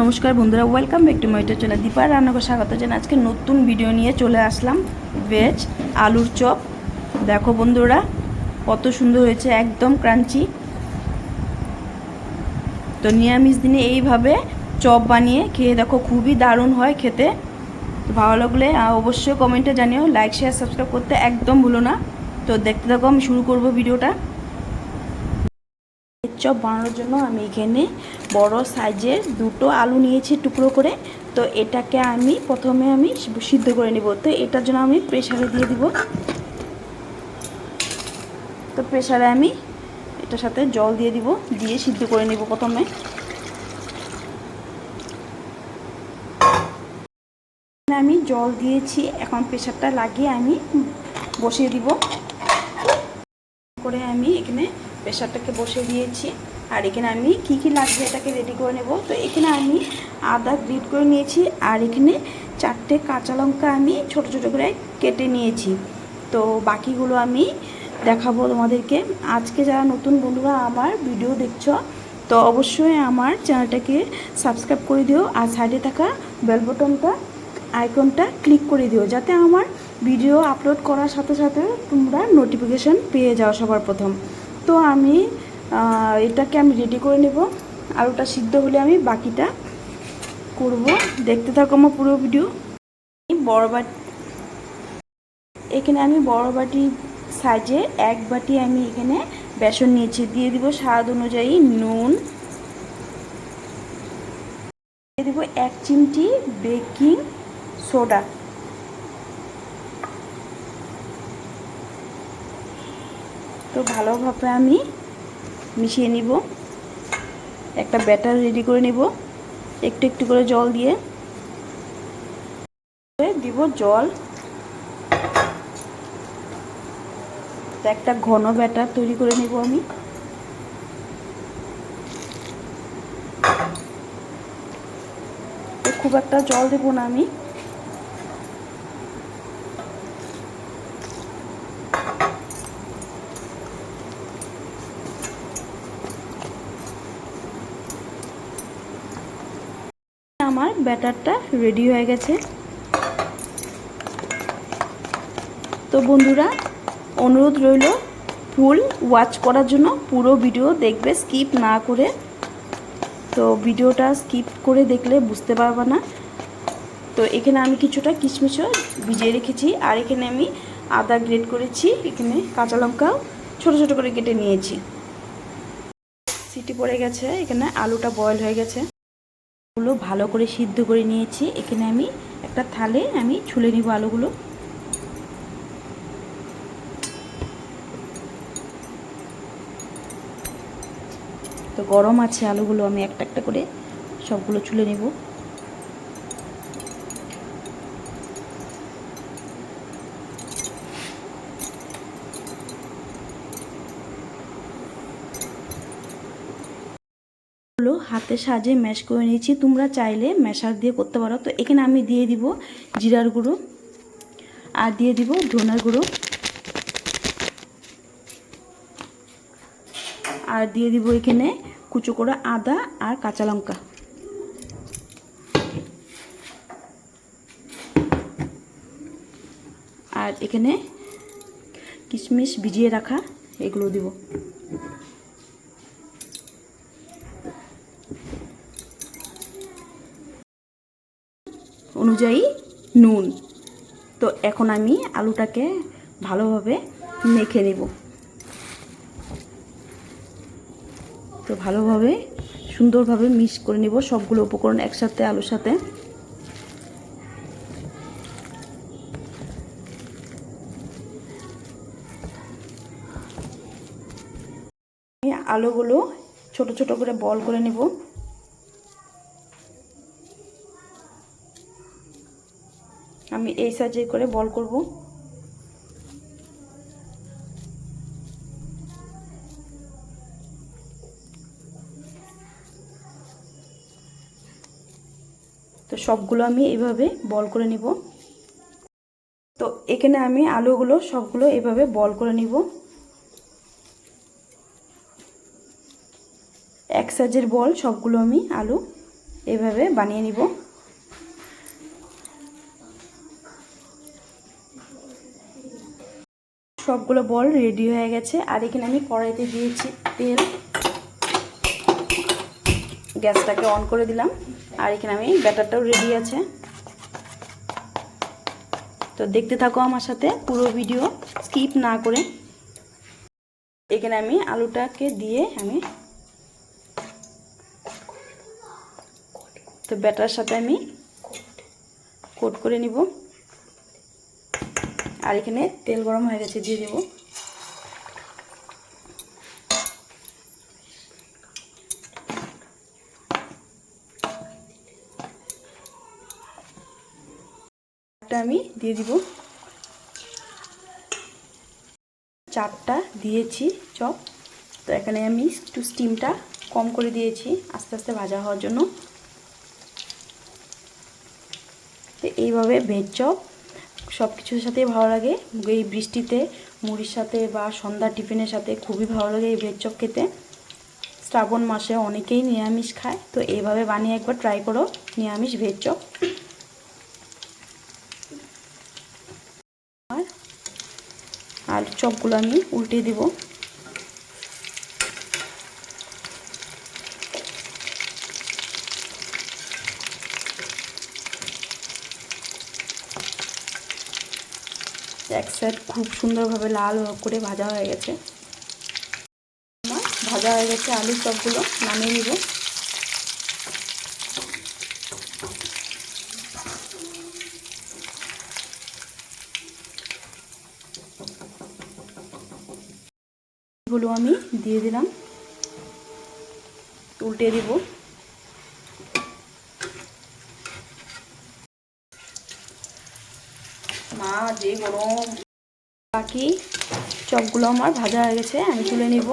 নমস্কার বন্ধুরা welcome back to মাইটা চলে দীপার রান্নাকে স্বাগত জানাই। আজকে নতুন ভিডিও নিয়ে চলে আসলাম ভেজ আলুর চপ। দেখো বন্ধুরা, কত সুন্দর হয়েছে, একদম ক্রাঞ্চি তো নিরামিষ দিনে এইভাবে চপ বানিয়ে খেয়ে দেখো, খুবই দারুণ হয় খেতে। তো ভালো লাগলে অবশ্যই কমেন্টে জানিও। লাইক শেয়ার সাবস্ক্রাইব করতে একদম ভুলো না। তো দেখতে থাকো, আমি শুরু করব ভিডিওটা চপ বানানোর জন্য আমি এখানে বড় সাইজের দুটো আলু নিয়েছি টুকরো করে। তো এটাকে আমি প্রথমে আমি সিদ্ধ করে নিব। তো এটার জন্য আমি প্রেশারে দিয়ে দিব। তো প্রেশারে আমি এটার সাথে জল দিয়ে দিব, দিয়ে সিদ্ধ করে নিব প্রথমে। আমি জল দিয়েছি, এখন প্রেশারটা লাগিয়ে আমি বসিয়ে দিব। করে আমি এখানে প্রেশারটাকে বসে দিয়েছি। আর এখানে আমি কি কি লাগবে এটাকে রেডি করে নেব। তো এখানে আমি আদা গ্রিট করে নিয়েছি। আর এখানে চারটে কাঁচা লঙ্কা আমি ছোট ছোট করে কেটে নিয়েছি। তো বাকিগুলো আমি দেখাবো তোমাদেরকে। আজকে যারা নতুন বন্ধুরা আমার ভিডিও দেখছ, তো অবশ্যই আমার চ্যানেলটাকে সাবস্ক্রাইব করে দিও। আর সাইডে থাকা বেল বটনটা আইকনটা ক্লিক করে দিও। যাতে আমার ভিডিও আপলোড করার সাথে সাথে তোমরা নোটিফিকেশান পেয়ে যাও সবার প্রথম। তো আমি এটাকে আমি রেডি করে নেব। আর ওটা সিদ্ধ হলে আমি বাকিটা করব। দেখতে থাকো আমার পুরো ভিডিও বড় বাটি এখানে আমি বড় বাটি সাইজে এক বাটি আমি এখানে বেসন নিয়েছি। দিয়ে দিব স্বাদ অনুযায়ী নুন। দিয়ে দিব এক চিমটি বেকিং সোডা। তো ভালোভাবে আমি মিশিয়ে নিব। একটা ব্যাটার রেডি করে নিব। একটু একটু করে জল দিয়ে দিব জল। একটা ঘন ব্যাটার তৈরি করে নিব আমি। খুব একটা জল দেবো না আমি। আমার ব্যাটারটা রেডি হয়ে গেছে। তো বন্ধুরা, অনুরোধ রইল ফুল ওয়াচ করার জন্য পুরো ভিডিও দেখবে স্কিপ না করে। তো ভিডিওটা স্কিপ করে দেখলে বুঝতে পারবে না। তো এখানে আমি কিছুটা কিশমিশও ভিজিয়ে রেখেছি, আর এখানে আমি আদা গ্রেট করেছি, এখানে কাঁচা লঙ্কাও ছোটো ছোটো করে কেটে নিয়েছি। সিটি পড়ে গেছে, এখানে আলুটা বয়েল হয়ে গেছে। আলুগুলো ভালো করে সিদ্ধ করে নিয়েছি। এখানে আমি একটা থালে আমি ছুলে নিব আলুগুলো। তো গরম আছে আলুগুলো, আমি একটা একটা করে সবগুলো ছুলে নেব। হলো, হাতে সাজে ম্যাশ করে নিয়েছি। তোমরা চাইলে ম্যাশার দিয়ে করতে পারো। তো এখানে আমি দিয়ে দিব জিরার গুঁড়ো আর দিয়ে দিব ধনার গুঁড়ো। আর দিয়ে দিব এখানে কুচো করা আদা আর কাঁচা লঙ্কা। আর এখানে কিশমিশ ভিজিয়ে রাখা, এগুলো দিব। অনুযায়ী নুন। তো এখন আমি আলুটাকে ভালোভাবে মেখে নেব। তো ভালোভাবে, সুন্দরভাবে মিক্স করে নেব সবগুলো উপকরণ একসাথে, আলুর সাথে। আলুগুলো ছোট ছোট করে বল করে নেব। আমি এই সাইজে করে বল করব। তো সবগুলো আমি এভাবে বল করে নিব। তো এখানে আমি আলুগুলো সবগুলো এভাবে বল করে নিব। এক সাইজের বল সবগুলো আমি আলু এভাবে বানিয়ে নিব। সবগুলো বল রেডি হয়ে গেছে। আর এখানে আমি কড়াইতে দিয়েছি তেল। গ্যাসটাকে অন করে দিলাম। আর এখানে আমি ব্যাটারটাও রেডি আছে। তো দেখতে থাকো আমার সাথে পুরো ভিডিও। স্কিপ না করে। এখানে আমি আলুটাকে দিয়ে আমি তো ব্যাটার সাথে আমি কোট করে নিব। আর এখানে তেল গরম হয়ে গেছে, দিয়ে দেব। আমি দিয়ে দিব। চারটা দিয়েছি চপ। তো এখানে আমি একটু স্টিমটা কম করে দিয়েছি, আস্তে আস্তে ভাজা হওয়ার জন্য। তো এইভাবে ভেজ চপ সব কিছুর সাথেই ভালো লাগে। এই বৃষ্টিতে, মুড়ির সাথে বা সন্ধ্যা টিফিনের সাথে খুবই ভালো লাগে এই ভেজ চপ খেতে। শ্রাবণ মাসে অনেকেই নিরামিষ খায়, তো এইভাবে বানিয়ে একবার ট্রাই করো, নিরামিষ ভেজ চপ আর চপগুলো আমি উল্টে দিব এক সাইড খুব সুন্দরভাবে লাল করে ভাজা হয়ে গেছে। ভাজা হয়ে গেছে আলুর চপগুলো, নামিয়ে নিব। গুলো আমি দিয়ে দিলাম। উল্টে দিব। মা, যে গরম। বাকি চপগুলো আমার ভাজা হয়ে গেছে আমি তুলে নিব।